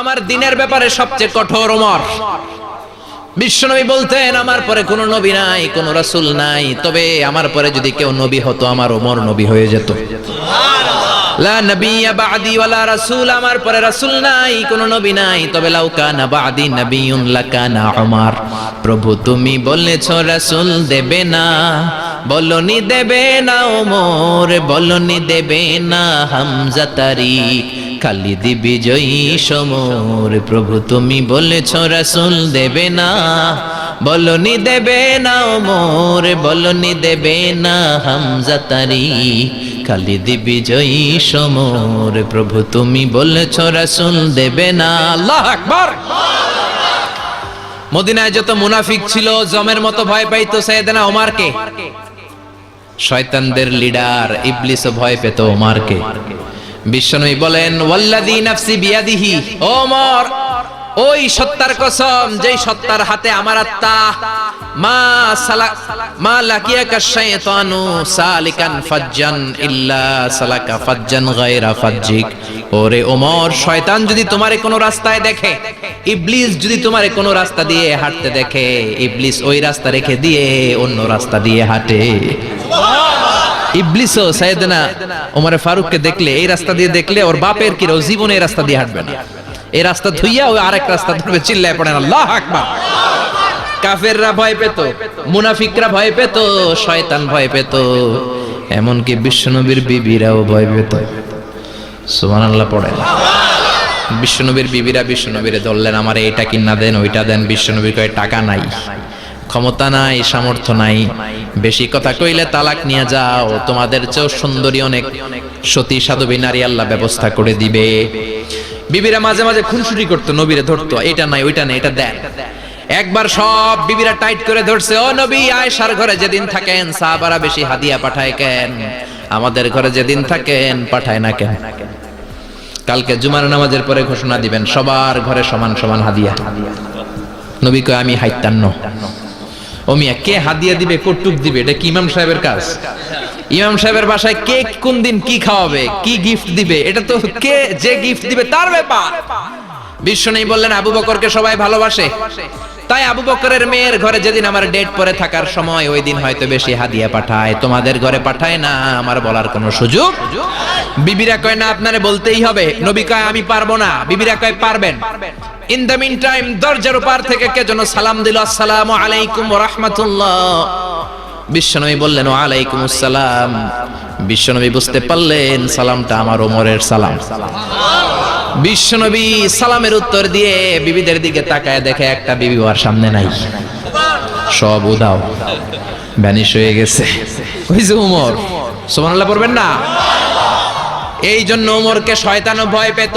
আমার দিনের ব্যাপারে সবচেয়ে কঠোর ওমর বিশ্বনবী বলতেন, আমার পরে কোনো নবী নাই, কোনো রাসূল নাই। তবে আমার পরে যদি কেউ নবী হতো, আমার ওমর নবী হয়ে যেত। লা ওয়ালা আমার পরে নাই, কোন নবী নাই। তবে লাউ প্রভু, তুমি বলেছ রাসূল দেবে না, বলনি দেবে না ওমর বলনি দেবে না হামজা তারিক। খালিদ বিজয়ী সমর। প্রভু, তুমি বলেছ রাসূল দেবে না। বলনি দেবে না ওমর, বলনি দেবে না হামজা তারিক খালিদ বিজয়ী সমর। প্রভু, তুমি বলেছ রাসূল দেবে না। আল্লাহ আকবার। মদিনায় যত মুনাফিক ছিল, জমের মতো ভয় পাইতো সাইয়েদনা ওমারকে। শয়তানদের লিডার ইবলিসও ভয় পেত ওমারকে। বিশ্বনবী বলেন, ওয়াল্লাযী নাফসি বিয়াদিহি ওই সত্তার কসম, যেই সত্তার হাতে আমার আত্মা, মা সালা, মা ফাজ্জান ইল্লা সালাকা ফাজ্জান ফাজ্জিক। ওরে ওমর, শয়তান যদি তোমারে কোনো রাস্তায় দেখে, ইবলিস যদি তোমারে কোনো রাস্তা দিয়ে হাঁটতে দেখে, ইবলিস ওই রাস্তা রেখে দিয়ে অন্য রাস্তা দিয়ে হাঁটে। ইবলিসও সাইয়েদনা ওমরে ফারুককে দেখলে, এই রাস্তা দিয়ে দেখলে ওর বাপের কি রো জীবনে এই রাস্তা দিয়ে হাঁটবে না। এই রাস্তা ধুইয়া ওই আরেক রাস্তা ধরবে, চিল্লায় পড়েন আল্লাহ আকবার। কাফেররা ভয় পেত, মুনাফিকরা ভয় পেত, শয়তান ভয় পেত। এমনকি বিশ্বনবীর বিবিরাও ভয় পেত। সুবহানাল্লাহ, পড়ে বিশ্বনবীর বিবিরা বিশ্বনবীরে ধরলেন, আমার এইটা কিনা দেন, ওইটা দেন। বিশ্বনবীর কয়, টাকা নাই। ক্ষমতা নাই, সামর্থ্য নাই। বেশি কথা কইলে তালাক নিয়ে যাও, তোমাদের চেয়েও সুন্দরী অনেক। সতী সাধবী নারী আল্লাহ ব্যবস্থা করে দিবে। বিবিরা মাঝে মাঝে খুনসুটি করতো, নবীরে ধরতো, এটা নাই, ওইটা নাই, এটা দেন। একবার সব বিবিরা টাইট করে ধরছে, ও নবী, আয়েশার ঘরে যেদিন থাকেন, সাহাবারা বেশি হাদিয়া পাঠায় কেন? আমাদের ঘরে যেদিন থাকেন, পাঠায় না কেন? কালকে জুমার নামাজের পরে ঘোষণা দিবেন, সবার ঘরে সমান সমান হাদিয়া। নবী কয়, আমি হাইতান্ন ও মিয়া, কে হাদিয়া দিবে কটুক দিবে? এটা কি ইমাম সাহেবের কাজ? ইমাম সাহেবের বাসায় কে কোন দিন কি খাওয়াবে, কি গিফট দিবে? এটা তো কে যে গিফট দিবে তার ব্যাপার। বিশ্ব নেই বললেন, আবু বকরকে সবাই ভালোবাসে। তাই আবু বকরের মেয়ের ঘরে যেদিন আমার ডেট পরে থাকার সময়, ওই দিন হয়তো বেশি হাদিয়া পাঠায়। তোমাদের ঘরে পাঠায় না, আমার বলার কোনো সুযোগ? বিবিরা কয়, না, আপনারে বলতেই হবে। নবী কয়, আমি পারব না। বিবিরা কয়, পারবেন। ইন দ্য মিন টাইম দরজার পার থেকে কে যেন সালাম দিল, আসসালামু আলাইকুম ওয়া রাহমাতুল্লাহ। বিশ্বনবী বললেন ওয়ালাইকুম আসসালাম। বিশ্বনবী বুঝতে পারলেন, সালামটা আমার ওমরের সালাম। বিশ্বনবী সালামের উত্তর দিয়ে বিবিদের দিকে তাকায় দেখে একটা বিবি ওর সামনে নাই। সব উদাও, ভ্যানিশ হয়ে গেছে। ওই যে উমর সুবহানাল্লাহ পড়বেন না? এই জন্য উমরকে শয়তানও ভয় পেত।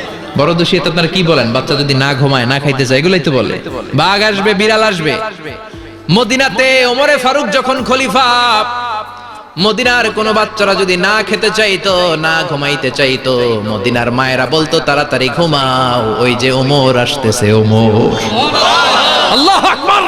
বড় দোষী এতে আপনারা কি বলেন? বাচ্চা যদি না ঘুমায়, না খাইতে চায়, এগুলোই তো বলে। বাঘ আসবে, বিড়াল আসবে। মদিনাতে ওমরে ফারুক যখন খলিফা, মদিনার কোন বাচ্চারা যদি না খেতে চাইতো, না ঘুমাইতে চাইতো, মদিনার মায়েরা বলতো, তাড়াতাড়ি ঘুমাও, ওই যে ওমর আসতেছে, ওমর। আল্লাহ আকবার।